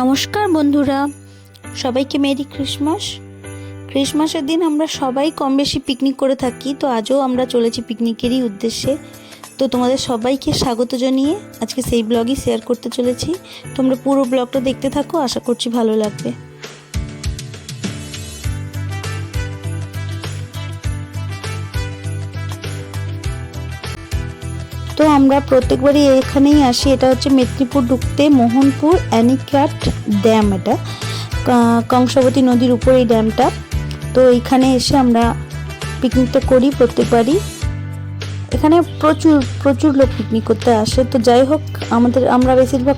নমস্কার বন্ধুরা, সবাইকে মেরি ক্রিসমাস। ক্রিসমাসের দিন আমরা সবাই কম বেশি পিকনিক করে থাকি, তো আজও আমরা চলেছি পিকনিকেরই উদ্দেশ্যে। তো তোমাদের সবাইকে স্বাগত জানিয়ে আজকে সেই ব্লগই শেয়ার করতে চলেছি। তোমরা পুরো ব্লগটা দেখতে থাকো, আশা করছি ভালো লাগবে। তো আমরা প্রত্যেকবারই এখানেই আসি। এটা হচ্ছে মেদিনীপুর ঢুকতে মোহনপুর অ্যানিক্রাট ড্যাম এটা। কংসাবতী নদীর উপর এই ড্যামটা। তো এইখানে এসে আমরা পিকনিকটা করি প্রত্যেকবারই। এখানে প্রচুর প্রচুর লোক পিকনিক করতে আসে। তো যাই হোক, আমাদের, আমরা বেশিরভাগ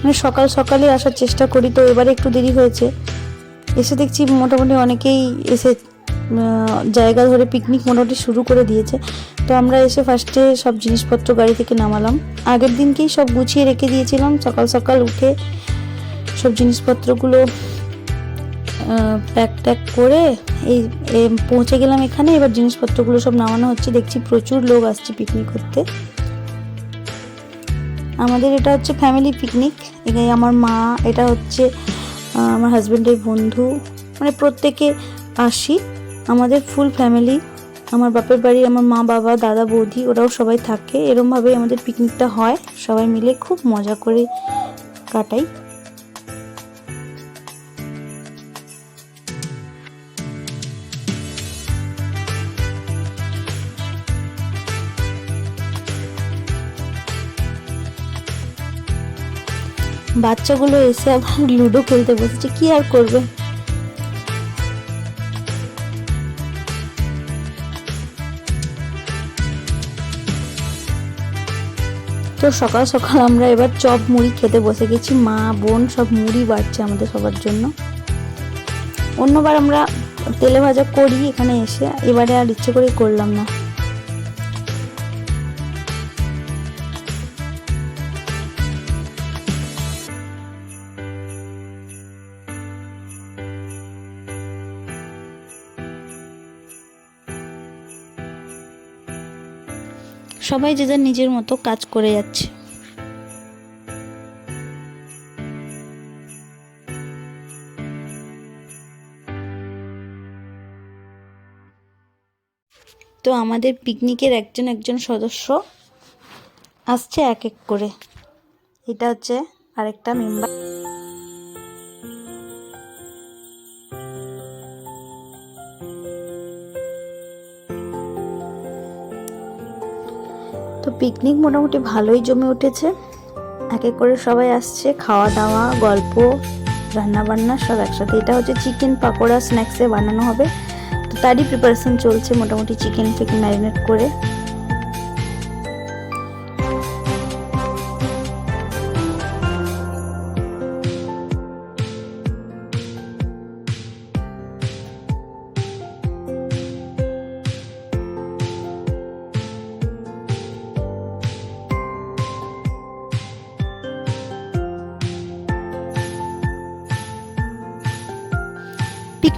মানে সকাল সকালে আসার চেষ্টা করি। তো এবারে একটু দেরি হয়েছে। এসে দেখছি মোটামুটি অনেকেই এসে জায়গা ধরে পিকনিক মোটামুটি শুরু করে দিয়েছে। তো আমরা এসে ফার্স্টে সব জিনিসপত্র গাড়ি থেকে নামালাম। আগের দিনকেই সব গুছিয়ে রেখে দিয়েছিলাম। সকাল সকাল উঠে সব জিনিসপত্রগুলো প্যাক ট্যাক করে এই পৌঁছে গেলাম এখানে। এবার জিনিসপত্রগুলো সব নামানো হচ্ছে। দেখছি প্রচুর লোক আসছে পিকনিক করতে। আমাদের এটা হচ্ছে ফ্যামিলি পিকনিক এখানে আমার মা, এটা হচ্ছে আমার হাজব্যান্ডের বন্ধু। মানে প্রত্যেকে আসি। আমাদের ফুল ফ্যামিলি আমার বাপের বাড়ি, আমার মা, বাবা, দাদা, বৌদি, ওরাও সবাই থাকে। এরমভাবেই আমাদের পিকনিকটা হয়। সবাই মিলে খুব মজা করে কাটাই। বাচ্চাগুলো এসে আবার লুডো খেলতে বসেছে, কি আর করবে? তো সকাল সকাল আমরা এবার চপ মুড়ি খেতে বসে গেছি। মা, বোন সব মুড়ি বাড়ছে আমাদের সবার জন্য। অন্যবার আমরা তেলে ভাজা করি এখানে এসে, এবারে আর ইচ্ছে করে করলাম না। সবাই যে যার নিজের মতো কাজ করে যাচ্ছে। তো আমাদের পিকনিকের একজন একজন সদস্য আসছে এক এক করে। এটা হচ্ছে আরেকটা মেম্বার। তো পিকনিক মোটামুটি ভালোই জমে উঠেছে। এক এক করে সবাই আসছে খাওয়া দাওয়া গল্প রান্না বান্না সব একসাথে। এটা হচ্ছে চিকেন পাকোড়া স্ন্যাক্সে বানানো হবে। তো তারই প্রিপারেশন চলছে মোটামুটি চিকেন ফিকেন ম্যারিনেট করে।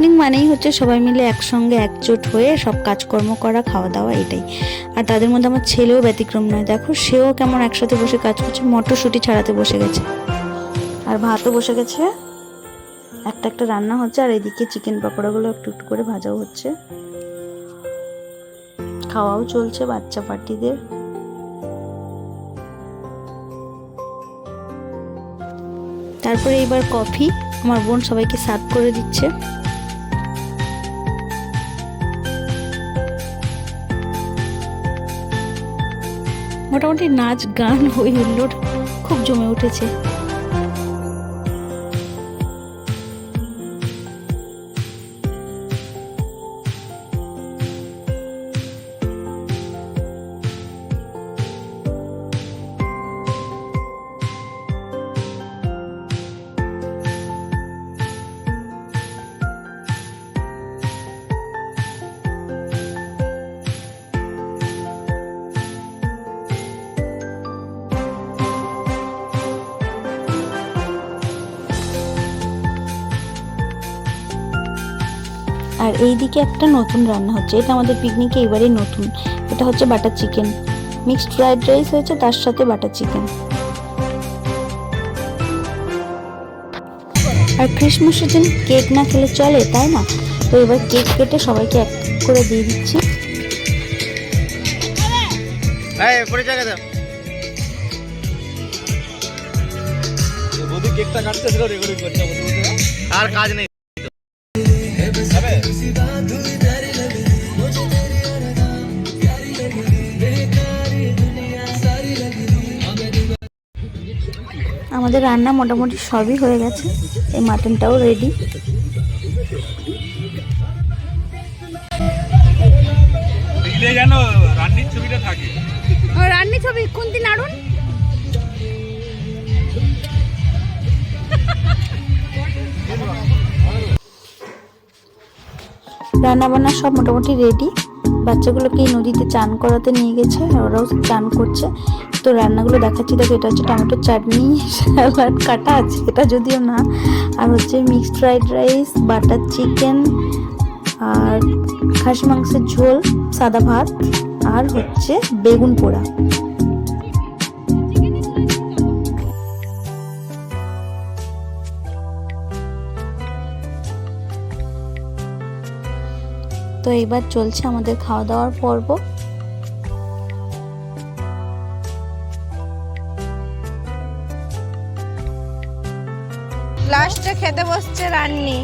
পিকনিক মানেই হচ্ছে সবাই মিলে একসঙ্গে একজোট হয়ে সব কাজকর্ম করা, খাওয়া দাওয়া এটাই। আর তাদের মধ্যে আমার ছেলেও ব্যতিক্রম নয়। দেখো, সেও কেমন একসাথে বসে কাজ করছে, মটরশুঁটি ছাড়াতে বসে গেছে। আর ভাতও বসে গেছে। একটা একটা রান্না হচ্ছে, আর এদিকে চিকেন পকোড়াগুলো একটু একটু করে ভাজাও হচ্ছে। খাওয়াও চলছে বাচ্চা পার্টিদের। তারপরে এবার কফি আমার বোন সবাইকে সার্ভ করে দিচ্ছে। মোটামুটি নাচ গান হই হুল্লোড় খুব জমে উঠেছে। আর এইদিকে একটা নতুন রান্না হচ্ছে। এটা আমাদের পিকনিকে এবারে নতুন। এটা হচ্ছে butter chicken mixed fried rice হয়েছে তার সাথে বাটার চিকেন আর ক্রিসমাসের দিন কেক না খেলে চলে তাই না? তো এবার কেক কেটে সবাইকে এক করে দিয়ে দিচ্ছি। এই আর কাজ নেই। আমাদের রান্না মোটামুটি সবই হয়ে গেছে। এই মাটনটাও রেডি দেখলে যেন রান্নির ছবিটা থাকে। রান্নি ছবি কোনটি নাড়ুন। রান্না বান্না সব মোটামুটি রেডি বাচ্চাগুলোকে নদীতে চান করাতে নিয়ে গেছে, ওরাও চান করছে। তো রান্নাগুলো দেখাচ্ছি, দেখো এটা হচ্ছে টমেটো চাটনি স্যালাড কাটা আছে, এটা যদিও না। আর হচ্ছে mixed fried rice butter chicken, আর খাসি মাংসের ঝোল, সাদা ভাত, আর হচ্ছে বেগুন পোড়া। এইবার চলছে আমাদের খাওয়া দাওয়ার পর্ব। লাস্টে খেতে বসছে রান্নি।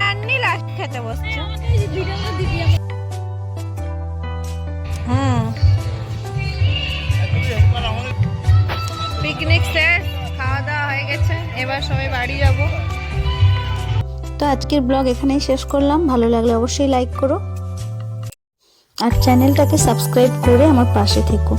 রান্নি লাস্ট খেতে বসছে। আজকের ব্লগ এখানেই শেষ করলাম। ভালো লাগলে অবশ্যই লাইক করো। আর চ্যানেলটাকে সাবস্ক্রাইব করে আমার পাশে থেকো।